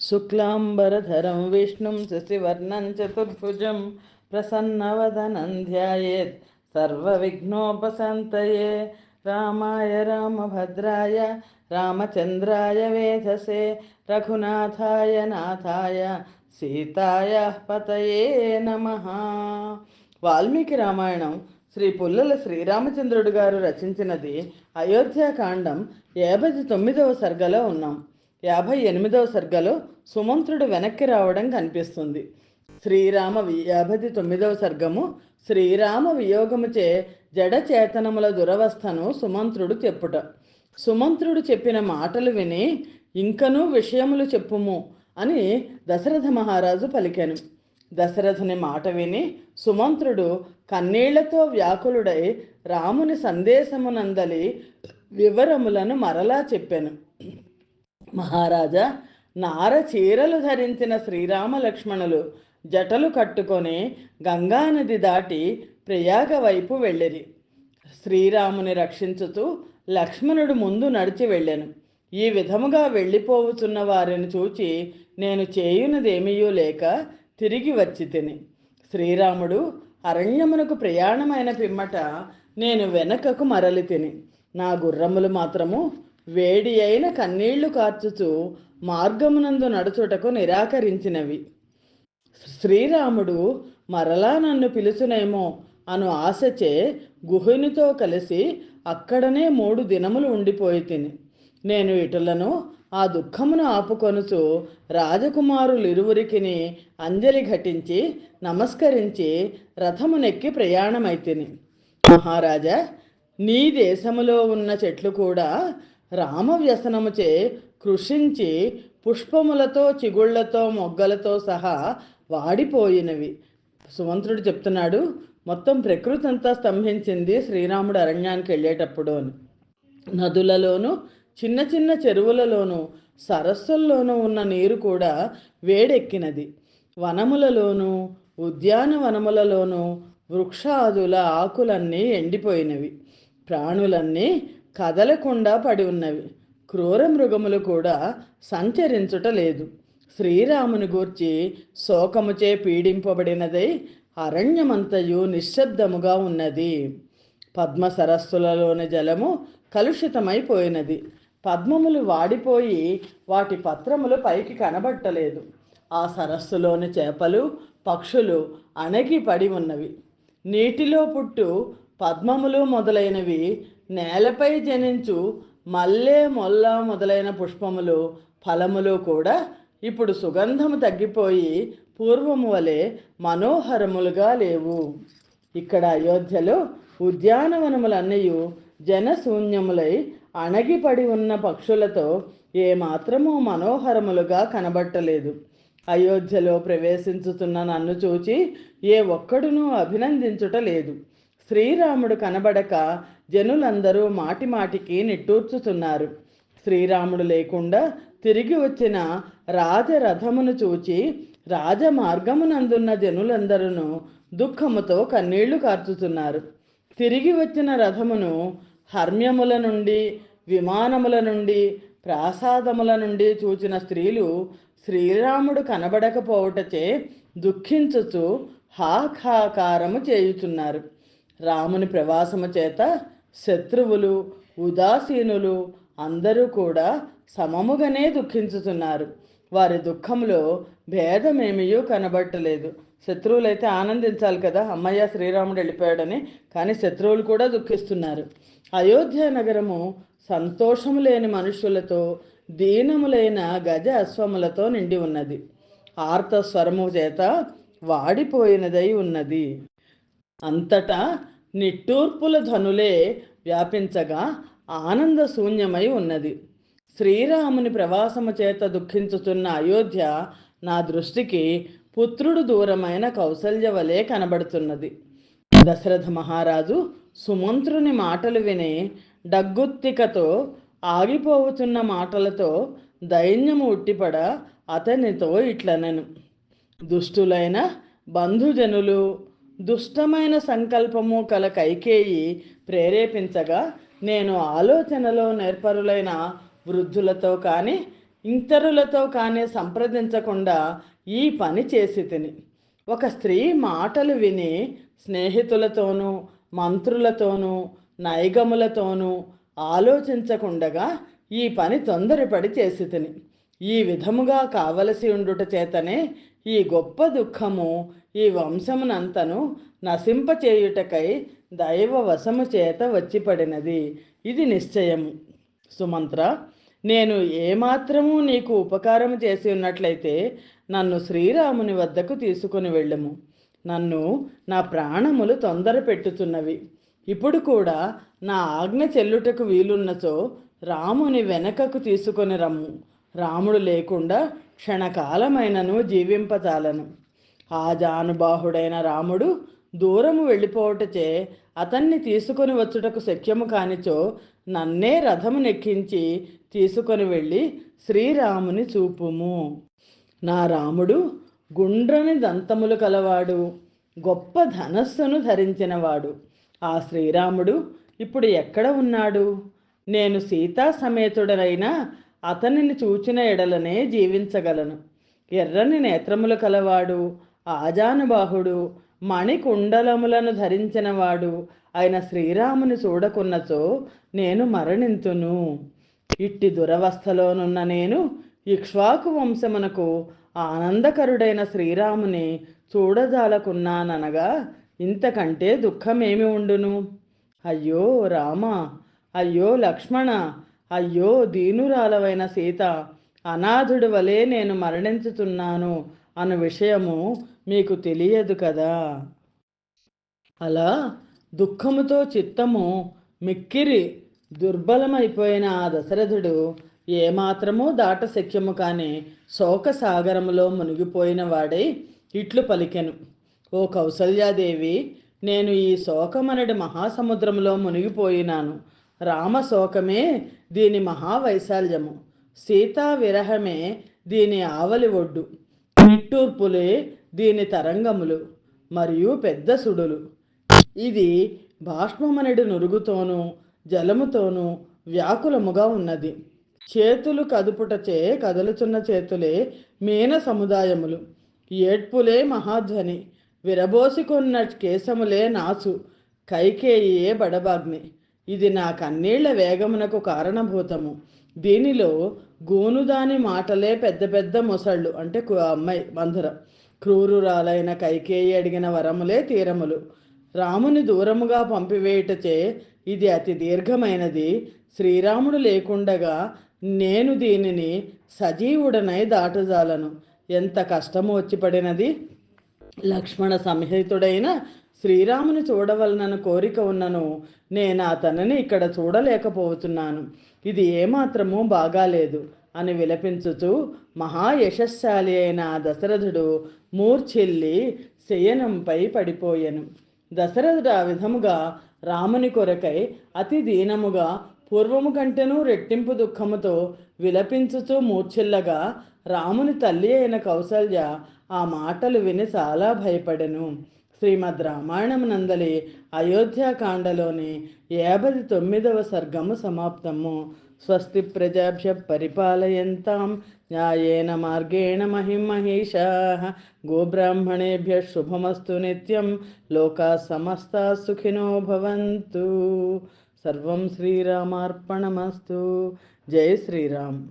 శుక్లాంబరధరం విష్ణుం శశివర్ణం చతుర్భుజం ప్రసన్నవదనం ధ్యాయేత్ సర్వవిఘ్నోపశాంతయే. రామాయ రామభద్రాయ రామచంద్రాయ వేధసే రఘునాథాయ నాథాయ సీతాయ పతయే నమ. వాల్మీకి రామాయణం శ్రీ పుల్లల శ్రీరామచంద్రుడు గారు రచించినది అయోధ్యాకాండం యాభై తొమ్మిదవ సర్గలో ఉన్నాం. యాభై ఎనిమిదవ సర్గలో సుమంత్రుడు వెనక్కి రావడం కనిపిస్తుంది. శ్రీరామ యాభై తొమ్మిదవ సర్గము శ్రీరామ వియోగముచే జడచేతనముల దురవస్థను సుమంత్రుడు చెప్పుట. సుమంత్రుడు చెప్పిన మాటలు విని ఇంకనూ విషయములు చెప్పుము అని దశరథ మహారాజు పలికాను. దశరథుని మాట విని సుమంత్రుడు కన్నీళ్ళతో వ్యాకులుడై రాముని సందేశమునందలి వివరములను మరలా చెప్పాను. మహారాజా నార చీరలు ధరించిన శ్రీరామ లక్ష్మణులు జటలు కట్టుకొని గంగానది దాటి ప్రయాగ వైపు వెళ్ళిరి. శ్రీరాముని రక్షించుతూ లక్ష్మణుడు ముందు నడిచి వెళ్ళాను. ఈ విధముగా వెళ్ళిపోవుచున్న వారిని చూచి నేను చేయునదేమీయూ లేక తిరిగి వచ్చి తిని. శ్రీరాముడు అరణ్యమునకు ప్రయాణమైన పిమ్మట నేను వెనకకు మరలి తిని. నా గుర్రములు మాత్రము వేడి అయిన కన్నీళ్ళు కార్చుచు మార్గమునందు నడుచుటకు నిరాకరించినవి. శ్రీరాముడు మరలా నన్ను పిలుచునేమో అను ఆశచే గుహునితో కలిసి అక్కడనే మూడు దినములు ఉండిపోయి తిని. నేను ఇటులను ఆ దుఃఖమును ఆపుకొనుచు రాజకుమారులిరువురికిని అంజలి ఘటించి నమస్కరించి రథమునెక్కి ప్రయాణమైతిని. మహారాజా నీ దేశములో ఉన్న చెట్లు కూడా రామవ్యసనముచే కృషించి పుష్పములతో చిగుళ్ళతో మొగ్గలతో సహా వాడిపోయినవి. సుమంత్రుడు చెప్తున్నాడు మొత్తం ప్రకృతి అంతా స్తంభించింది శ్రీరాముడు అరణ్యానికి వెళ్ళేటప్పుడు అని చిన్న చిన్న చెరువులలోనూ సరస్సుల్లోనూ ఉన్న నీరు కూడా వేడెక్కినది. వనములలోనూ ఉద్యానవనములలోనూ వృక్షాదుల ఆకులన్నీ ఎండిపోయినవి. ప్రాణులన్నీ కదలకుండా పడి ఉన్నవి. క్రూర మృగములు కూడా సంచరించుట లేదు. శ్రీరాముని గూర్చి శోకముచే పీడింపబడినదై అరణ్యమంతయు నిశ్శబ్దముగా ఉన్నది. పద్మ సరస్సులలోని జలము కలుషితమైపోయినది. పద్మములు వాడిపోయి వాటి పత్రములు పైకి కనబట్టలేదు. ఆ సరస్సులోని చేపలు పక్షులు అణగి పడి ఉన్నవి. నీటిలో పుట్టు పద్మములు మొదలైనవి నేలపై జనించు మల్లె మొల్ల మొదలైన పుష్పములు ఫలములు కూడా ఇప్పుడు సుగంధము తగ్గిపోయి పూర్వము వలె మనోహరములుగా లేవు. ఇక్కడ అయోధ్యలో ఉద్యానవనములన్నీ జనశూన్యములై అణగిపడి ఉన్న పక్షులతో ఏమాత్రము మనోహరములుగా కనబట్టలేదు. అయోధ్యలో ప్రవేశించుతున్న నన్ను చూచి ఏ ఒక్కడునూ అభినందించుట లేదు. శ్రీరాముడు కనబడక జనులందరూ మాటి మాటికి నిట్టూర్చుతున్నారు. శ్రీరాముడు లేకుండా తిరిగి వచ్చిన రాజరథమును చూచి రాజమార్గమునందున్న జనులందరూ దుఃఖముతో కన్నీళ్ళు కార్చుతున్నారు. తిరిగి వచ్చిన రథమును హర్మ్యముల నుండి విమానముల నుండి ప్రాసాదముల నుండి చూచిన స్త్రీలు శ్రీరాముడు కనబడకపోవుటచే దుఃఖించుచు హాకాకారము చేయుచున్నారు. రాముని ప్రవాసము చేత శత్రువులు ఉదాసీనులు అందరూ కూడా సమముగానే దుఃఖించుతున్నారు. వారి దుఃఖంలో భేదమేమియూ కనబట్టలేదు. శత్రువులైతే ఆనందించాలి కదా? అమ్మయ్య శ్రీరాముడు వెళ్ళిపోయాడని. కానీ శత్రువులు కూడా దుఃఖిస్తున్నారు. అయోధ్య నగరము సంతోషము లేని మనుషులతో దీనములైన గజ అశ్వములతో నిండి ఉన్నది. ఆర్త స్వరము చేత వాడిపోయినదై ఉన్నది. అంతటా నిట్టూర్పుల ధనులే వ్యాపించగా ఆనంద శూన్యమై ఉన్నది. శ్రీరాముని ప్రవాసము చేత దుఃఖించుతున్న అయోధ్య నా దృష్టికి పుత్రుడు దూరమైన కౌసల్య వలె కనబడుతున్నది. దశరథ మహారాజు సుమంత్రుని మాటలు విని డగ్గుత్తికతో ఆగిపోవుతున్న మాటలతో దైన్యము ఉట్టిపడ అతనితో ఇట్లనెను. దుష్టులైన బంధుజనులు దుష్టమైన సంకల్పము కల కైకేయి ప్రేరేపించగా నేను ఆలోచనలో నేర్పరులైన వృద్ధులతో కానీ ఇతరులతో కానీ సంప్రదించకుండా ఈ పని చేసి తిని. ఒక స్త్రీ మాటలు విని స్నేహితులతోనూ మంత్రులతోనూ నైగములతోనూ ఆలోచించకుండగా ఈ పని తొందరపడి చేసి తిని. ఈ విధముగా కావలసి ఉండుట చేతనే ఈ గొప్ప దుఃఖము ఈ వంశమునంతను నశింపచేయుటకై దైవ వశము చేత వచ్చిపడినది. ఇది నిశ్చయము. సుమంత్ర నేను ఏమాత్రము నీకు ఉపకారం చేసి ఉన్నట్లయితే నన్ను శ్రీరాముని వద్దకు తీసుకుని వెళ్ళము. నన్ను నా ప్రాణములు తొందర పెట్టుతున్నవి ఇప్పుడు కూడా నా ఆజ్ఞ చెల్లుటకు వీలున్నచో రాముని వెనకకు తీసుకొని రమ్ము. రాముడు లేకుండా క్షణకాలమైనను జీవింపజాలను. ఆ జానుబాహుడైన రాముడు దూరము వెళ్ళిపోవటచే అతన్ని తీసుకొని వచ్చుటకు శక్యము కానిచో నన్నే రథము నెక్కించి తీసుకొని వెళ్ళి శ్రీరాముని చూపుము. నా రాముడు గుండ్రని దంతములు కలవాడు గొప్ప ధనస్సును ధరించినవాడు. ఆ శ్రీరాముడు ఇప్పుడు ఎక్కడ ఉన్నాడు? నేను సీతా సమేతుడనైనా అతనిని చూచిన ఎడలనే జీవించగలను. ఎర్రని నేత్రములు కలవాడు ఆజానుబాహుడు మణికుండలములను ధరించినవాడు ఆయన శ్రీరాముని చూడకున్నచో నేను మరణింతును ఇట్టి దురవస్థలోనున్న నేను ఇక్ష్వాకు వంశమునకు ఆనందకరుడైన శ్రీరాముని చూడజాలకున్నాననగా ఇంతకంటే దుఃఖమేమి ఉండును? అయ్యో రామ అయ్యో లక్ష్మణ అయ్యో దీనురాలవైన సీత అనాథుడి వలె నేను మరణించుతున్నాను అన్న విషయము మీకు తెలియదు కదా? అలా దుఃఖముతో చిత్తము మిక్కిరి దుర్బలమైపోయిన ఆ దశరథుడు ఏమాత్రమూ దాటశక్యము కాని శోకసాగరములో మునిగిపోయిన వాడై ఇట్లు పలికెను. ఓ కౌసల్యాదేవి నేను ఈ శోకమనడి మహాసముద్రంలో మునిగిపోయినాను. రామ శోకమే దీని మహావైశాల్యము. సీతా విరహమే దీని ఆవలి ఒడ్డు. నిట్టూర్పులే దీని తరంగములు మరియు పెద్ద సుడులు. ఇది బాష్పమనడి నురుగుతోనూ జలముతోనూ వ్యాకులముగా ఉన్నది. చేతులు కదుపుటచే కదులుచున్న చేతులే మీన సముదాయములు. ఏడ్పులే మహాధ్వని విరబోసుకున్న కేశములే నాసు కైకేయే బడబాగ్ని. ఇది నా కన్నీళ్ళ వేగమునకు కారణభూతము. దీనిలో గోనుదాని మాటలే పెద్ద పెద్ద మొసళ్ళు అంటే అమ్మాయి మంధుర. క్రూరురాలైన కైకేయి అడిగిన వరములే తీరములు. రాముని దూరముగా పంపివేయుటచే ఇది అతి దీర్ఘమైనది. శ్రీరాముడు లేకుండగా నేను దీనిని సజీవుడనై దాటజాలను. ఎంత కష్టము వచ్చి పడినది? లక్ష్మణ సంహితుడైన శ్రీరాముని చూడవలనను కోరిక ఉన్నను నేను అతనిని ఇక్కడ చూడలేకపోతున్నాను. ఇది ఏమాత్రమూ బాగాలేదు అని విలపించుచు మహాయశస్శాలి అయిన దశరథుడు మూర్ఛిల్లి శయనంపై పడిపోయెను. దశరథుడు ఆ విధముగా రాముని కొరకై అతి దీనముగా పూర్వము కంటేనూ రెట్టింపు దుఃఖముతో విలపించుచూ మూర్ఛిల్లగా రాముని తల్లి అయిన కౌసల్య ఆ మాటలు విని చాలా భయపడెను. శ్రీమద్ రామాయణం నందలి అయోధ్యాకాండలోని యాభై తొమ్మిదవ సర్గము సమాప్తము. స్వస్తి ప్రజాభ్య పరిపాలయంతాం. న్యాయేన మార్గేణ మహిమహీషా. గోబ్రాహ్మణేభ్య శుభమస్తు నిత్యం. లోకా సమస్త సుఖినో భవంతు. సర్వం శ్రీరామార్పణమస్తు. జై శ్రీరామ్.